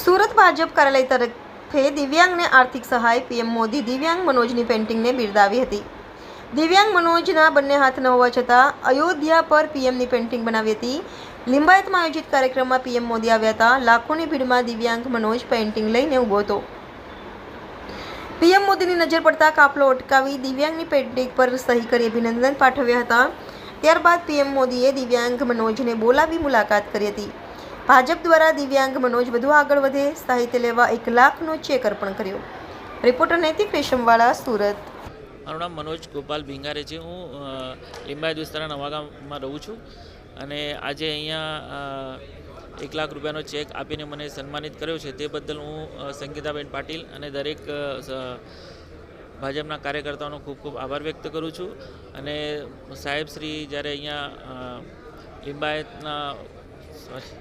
સુરત ભાજપ કાર્યાલય તરફે દિવ્યાંગને આર્થિક સહાય, પીએમ મોદી દિવ્યાંગ મનોજની પેઇન્ટિંગને બિરદાવી હતી. દિવ્યાંગ મનોજના બંને હાથ ન હોવા છતાં અયોધ્યા પર પીએમની પેઇન્ટિંગ બનાવી હતી. લિંબાયતમાં આયોજિત કાર્યક્રમમાં પીએમ મોદી આવ્યા હતા. લાખોની ભીડમાં દિવ્યાંગ મનોજ પેઇન્ટિંગ લઈને ઊભો હતો. પીએમ મોદીની નજર પડતા કાફલો અટકાવી દિવ્યાંગની પેઇન્ટિંગ પર સહી કરી અભિનંદન પાઠવ્યા હતા. ત્યારબાદ પીએમ મોદીએ દિવ્યાંગ મનોજને બોલાવી મુલાકાત કરી હતી. ભાજપ દ્વારા દિવ્યાંગ મનોજ વધુ આગળ વધે, સાહિત્ય લેવા એક લાખનો ચેક અર્પણ કર્યો. રિપોર્ટર નૈતિક રેશમવાળા, સુરત. મારું નામ મનોજ ગોપાલ ભીંગારે છે. હું લિંબાયત વિસ્તારના નવાગામમાં રહું છું અને આજે અહીંયા એક લાખ રૂપિયાનો ચેક આપીને મને સન્માનિત કર્યો છે. તે બદલ હું સંગીતાબેન પાટીલ અને દરેક ભાજપના કાર્યકર્તાઓનો ખૂબ ખૂબ આભાર વ્યક્ત કરું છું. અને સાહેબ શ્રી જ્યારે અહીંયા લિંબાયતના સોરી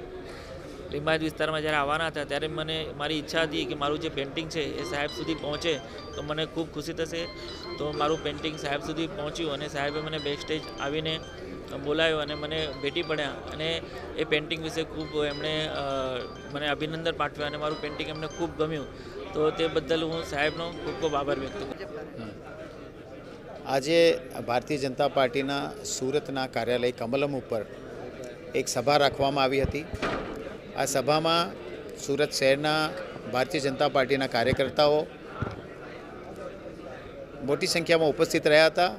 લિંબાયત વિસ્તારમાં જ્યારે આવવાના હતા ત્યારે મને મારી ઈચ્છા હતી કે મારું જે પેઇન્ટિંગ છે એ સાહેબ સુધી પહોંચે તો મને ખૂબ ખુશી થશે. તો મારું પેઇન્ટિંગ સાહેબ સુધી પહોંચ્યું અને સાહેબે મને બેક સ્ટેજ આવીને બોલાવ્યો અને મને ભેટી પડ્યા અને એ પેઇન્ટિંગ વિશે ખૂબ એમણે મને અભિનંદન પાઠવ્યા અને મારું પેઇન્ટિંગ એમને ખૂબ ગમ્યું. તો તે બદલ હું સાહેબનો ખૂબ ખૂબ આભાર વ્યક્ત કરું આજે ભારતીય જનતા પાર્ટીના સુરતના કાર્યાલય કમલમ ઉપર એક સભા રાખવામાં આવી હતી. આ સભામાં સુરત શહેરના ભારતીય જનતા પાર્ટીના કાર્યકર્તાઓ મોટી સંખ્યામાં ઉપસ્થિત રહ્યા હતા.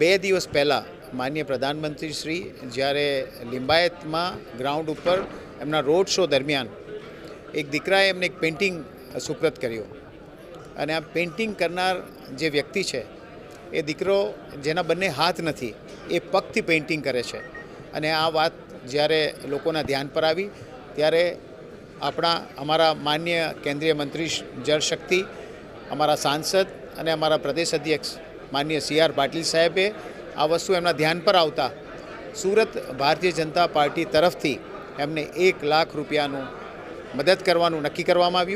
બે દિવસ પહેલાં માન્ય પ્રધાનમંત્રી શ્રી જ્યારે લિંબાયતમાં ગ્રાઉન્ડ ઉપર એમના રોડ શો દરમિયાન એક દીકરાએ એમને એક પેઇન્ટિંગ સુપ્રત કર્યો. અને આ પેઇન્ટિંગ કરનાર જે વ્યક્તિ છે, એ દીકરો જેના બંને હાથ નથી, એ પગથી પેઇન્ટિંગ કરે છે. અને આ વાત જ્યારે લોકોના ધ્યાન પર આવી, ત્યારે આપણા, અમારા માન્ય કેન્દ્રીય મંત્રી જળશક્તિ અમારા સાંસદ અને અમારા પ્રદેશ અધ્યક્ષ માન્ય સી આર પાટીલ સાહેબે આ વસ્તુ એમના ધ્યાન પર આવતા સુરત ભારતીય જનતા પાર્ટી તરફથી એમને એક લાખ રૂપિયાનું મદદ કરવાનું નક્કી કરવામાં આવ્યું.